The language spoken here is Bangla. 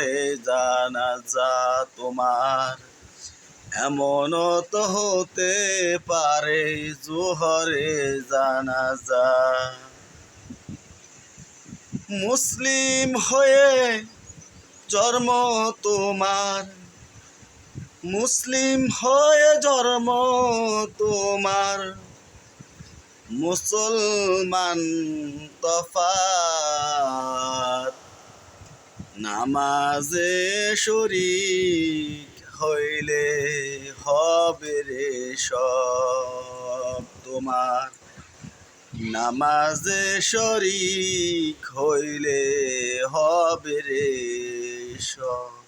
জোহরে জানাজা তোমার। এমন তো হতে পারে জোহরে জানাজা মুসলিম হয়ে জন্ম তোমার। মুসলিম হয়ে জন্ম তোমার। মুসলমান তফাত নামাজে শরিক হইলে হবে রে সব তোমার। নামাজে শরিক হইলে হবে রে সব